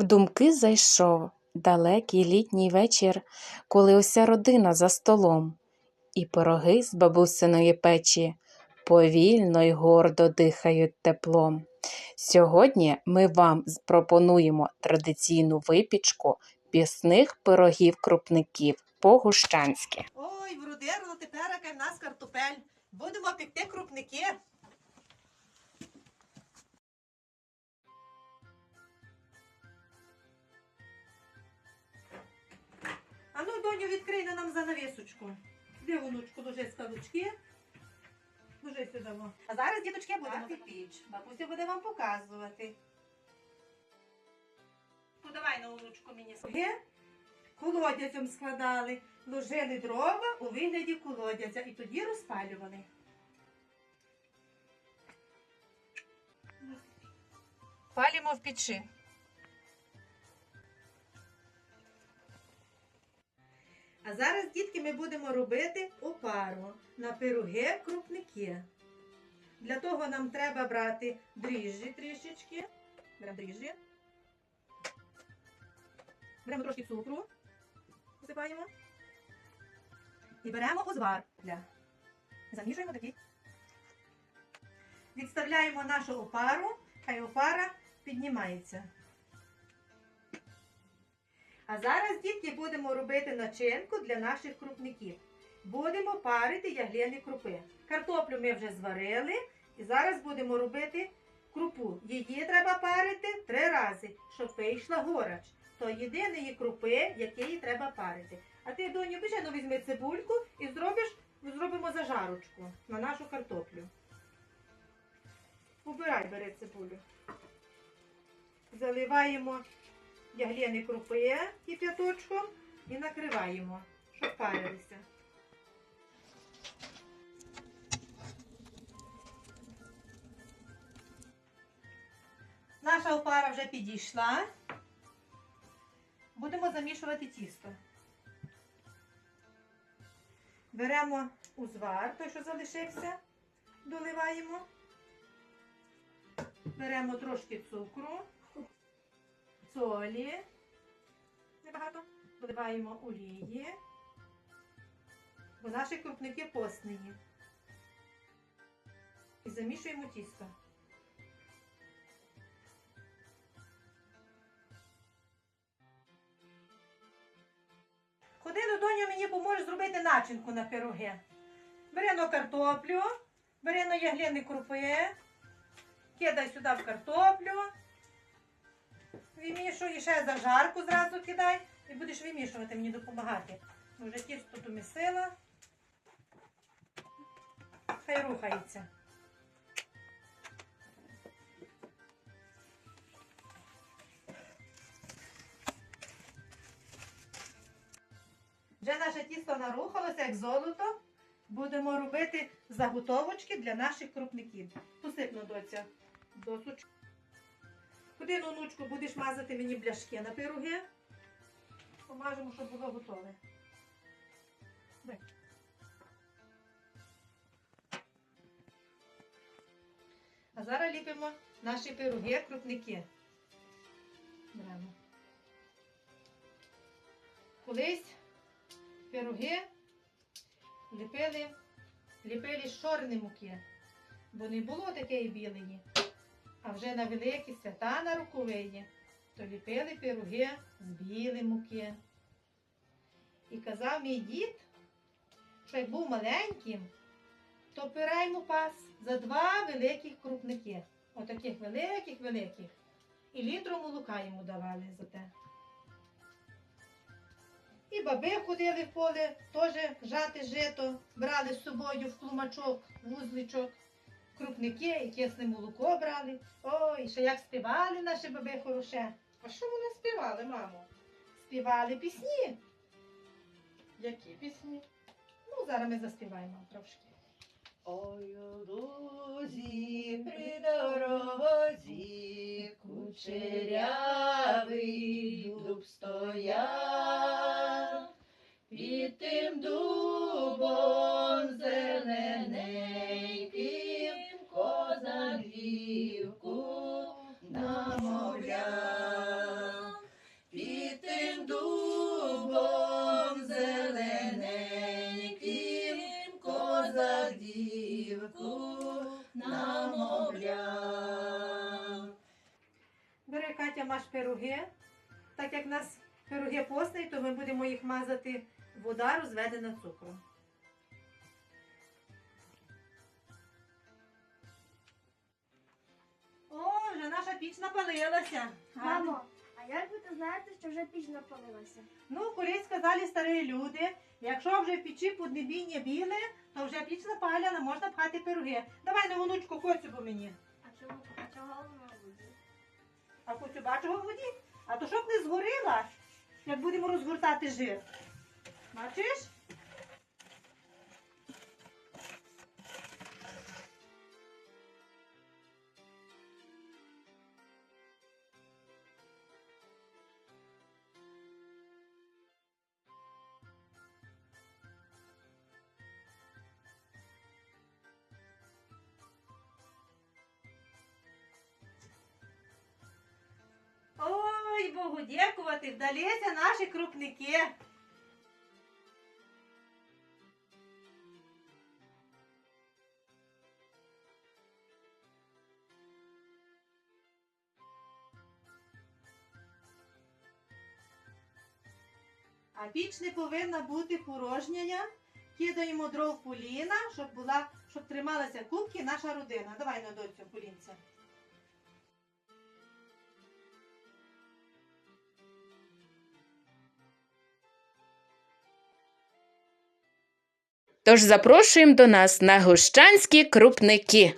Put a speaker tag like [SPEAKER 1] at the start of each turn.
[SPEAKER 1] В думки зайшов далекий літній вечір, коли уся родина за столом, і пироги з бабусиної печі повільно й гордо дихають теплом. Сьогодні ми вам пропонуємо традиційну випічку пісних пирогів-крупників по-гущанськи.
[SPEAKER 2] Ой, вродерло тепер яка в нас картопель. Будемо пекти крупники. Відкрий на нам занавісочку. Де внучку, ложи скалочки. Ложи сюди. А зараз, діточки, будемо піч. Бабуся буде вам показувати. Подавай на внучку мені своє. Колодязем складали, ложили дрова у вигляді колодязя і тоді розпалювали. Палимо в печі. А зараз, дітки, ми будемо робити опару на пироги крупники. Для того нам треба брати дріжджі трішечки. Беремо дріжджі. Беремо трошки цукру. Посипаємо. І беремо узвар. Замішуємо такий. Відставляємо нашу опару, хай опара піднімається. А зараз, дітки, будемо робити начинку для наших крупників. Будемо парити яглені крупи. Картоплю ми вже зварили. І зараз будемо робити крупу. Її треба парити три рази, щоб вийшла горач. То єдиної крупи, якої треба парити. А ти, доню, бежено візьми цибульку і зробиш, зробимо зажарочку на нашу картоплю. Убирай, бери цибулю. Заливаємо яглені крупи кип'яточком і накриваємо, щоб парилися. Наша опара вже підійшла. Будемо замішувати тісто. Беремо узвар, той, що залишився, доливаємо. Беремо трошки цукру, солі. Небагато. Доливаємо олії. Бо наші крупники постнині. І замішуємо тісто. Ходи до доню, мені поможеш зробити начинку на пироги. Бери картоплю, бери на яглини крупи, кидай сюди в картоплю, вимішуй і ще зажарку зразу кидай і будеш вимішувати мені допомагати. Бо Вже тісто домісила. Хай рухається. Вже наше тісто нарухалося, як золото. Будемо робити заготовочки для наших крупників. Посипну доця досочку. Куди, онучку, будеш мазати мені бляшки на пироги? Помажемо, щоб було готове. А зараз ліпимо наші пироги, крупники. Беремо. Колись пироги ліпили, ліпили з чорної муки, бо не було такої білої. А вже на великі свята на роковині, то ліпили пироги з білої муки. І казав мій дід, що як був маленьким, то пира йому пас за два великих крупники. Отаких великих, великих. І літру молока йому давали за те. І баби ходили в поле, теж жати жито, брали з собою в клумачок, вузличок, крупники і кисне молоко брали. Ой, ще як співали наші баби хороше.
[SPEAKER 3] А що вони співали, мамо?
[SPEAKER 2] Співали пісні.
[SPEAKER 3] Які пісні?
[SPEAKER 2] Ну, зараз ми заспіваємо трошки.
[SPEAKER 3] Ой, у лузі при дорозі кучерявий дуб стояв, під тим дубом
[SPEAKER 2] Катя маш пироги. Так як в нас пироги постні, то ми будемо їх мазати вода розведена цукром. О, вже наша піч напалилася.
[SPEAKER 4] Мамо, а як ви то знаєте, що вже піч напалилася?
[SPEAKER 2] Ну, колись сказали старі люди, якщо вже в печі поднебіння біле, то вже піч напаляна, можна пхати пироги. Давай на вонучку коцю по мені.
[SPEAKER 4] А чого, а чого вона буде?
[SPEAKER 2] А коцю бачу в воді. А то щоб не згорила, як будемо розгортати жир. Бачиш? Богу дякувати, вдалися наші крупники. А піч не повинна бути порожня. Кидаємо дров поліна, щоб була, щоб трималася кубки наша родина. Давай на доцю полінця.
[SPEAKER 1] Тож запрошуємо до нас на гущанські крупники.